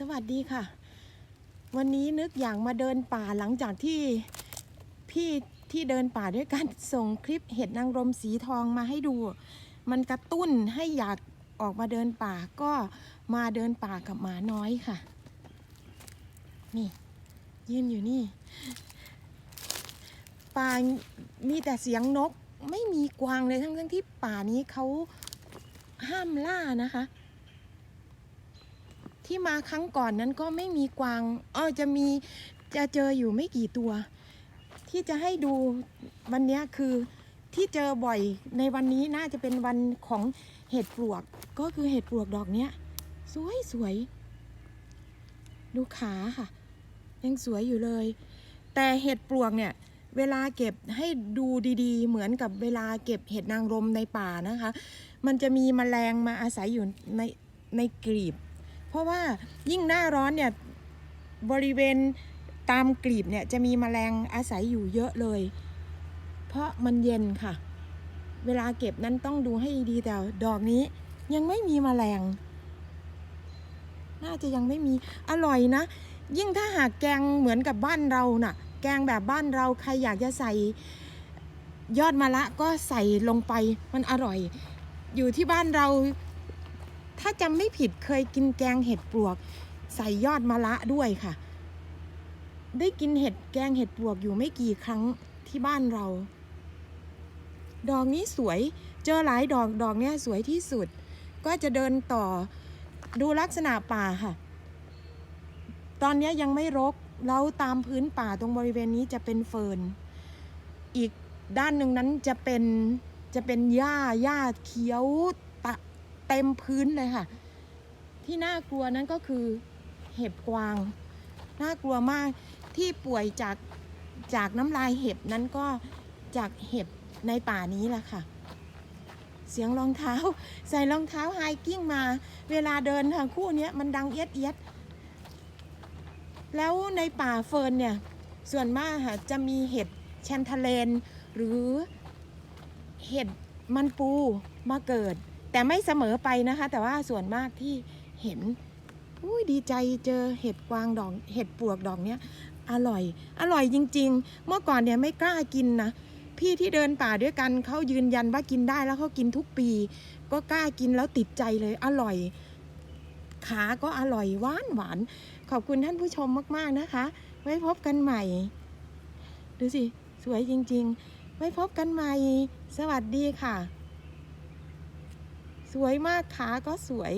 สวัสดีค่ะ วันนี้นึกอยากมาเดินป่าหลังจากที่พี่ที่เดินป่าด้วยกันส่งคลิปเห็ดนางรมสีทองมาให้ดู มันกระตุ้นให้อยากออกมาเดินป่าก็มาเดินป่ากับหมาน้อยค่ะ นี่ยืนอยู่นี่ ป่ามีแต่เสียงนกไม่มีกวางเลยทั้งทั้งที่ป่านี้เขาห้ามล่านะคะ ที่มาครั้งก่อนนั้นก็ไม่มีกวางอ้อจะมีจะเจออยู่ไม่กี่ตัว ที่จะให้ดูวันนี้คือที่เจอบ่อยในวันนี้น่าจะเป็นวันของเห็ดปลวก ก็คือเห็ดปลวกดอกเนี้ย สวยสวยดูขาค่ะ ยังสวยอยู่เลย แต่เห็ดปลวกเนี่ยเวลาเก็บให้ดูดีๆ เหมือนกับเวลาเก็บเห็ดนางรมในป่านะคะ มันจะมีแมลงมาอาศัยอยู่ในในกลีบ ราะว่ายิ่งหน้าร้อนเนี่ยบริเวณตามกลีบเนี่ยจะมีแมลงอาศัยอยู่เยอะเลย เพราะมันเย็นค่ะ เวลาเก็บนั้นต้องดูให้ดีแต่ดอกนี้ยังไม่มีแมลง น่าจะยังไม่มีอร่อยนะ ยิ่งถ้าหากแกงเหมือนกับบ้านเราน่ะ แกงแบบบ้านเราใครอยากจะใส่ยอดมะละก็ใส่ลงไปมันอร่อย อยู่ที่บ้านเรา ถ้าจำไม่ผิดเคยกินแกงเห็ดปลวก ใส่ยอดมะละด้วยค่ะ ได้กินเห็ดแกงเห็ดปลวกอยู่ไม่กี่ครั้งที่บ้านเรา ดอกนี้สวย เจอหลายดอกดอกเนี้ยสวยที่สุด ก็จะเดินต่อดูลักษณะป่าค่ะ ตอนนี้ยังไม่รกแล้วตามพื้นป่าตรงบริเวณนี้จะเป็นเฟิร์น อีกด้านหนึ่งนั้นจะเป็นจะเป็นหญ้าหญ้าเขียว เต็มพื้นเลยค่ะ ที่น่ากลัวนั้นก็คือเห็บกวาง น่ากลัวมากที่ป่วยจากจากน้ำลายเห็บนั้นก็จากเห็บในป่านี้แหละค่ะ เสียงรองเท้า ใส่รองเท้าไฮกิ้งมา เวลาเดินทางคู่นี้มันดังเอียดเอียดแล้วในป่าเฟิร์นเนี่ย ส่วนมากค่ะจะมีเห็ดแชนทาเลน หรือเห็ดมันปูมาเกิด แต่ไม่เสมอไปนะคะ แต่ว่าส่วนมากที่เห็นอุ้ยดีใจเจอเห็ดกวางดอกเห็ดปวกดอกเนี้ยอร่อย อร่อยจริง ๆ เมื่อก่อนเนี่ยไม่กล้ากินนะพี่ที่เดินป่าด้วยกันเขายืนยันว่ากินได้แล้วเขากินทุกปี ก็กล้ากินแล้วติดใจเลยอร่อย ขาก็อร่อยหวานหวานขอบคุณท่านผู้ชมมากๆนะคะ ไว้พบกันใหม่ ดูสิ สวยจริง ๆ ไว้พบกันใหม่ สวัสดีค่ะ วยมากขาก็สวย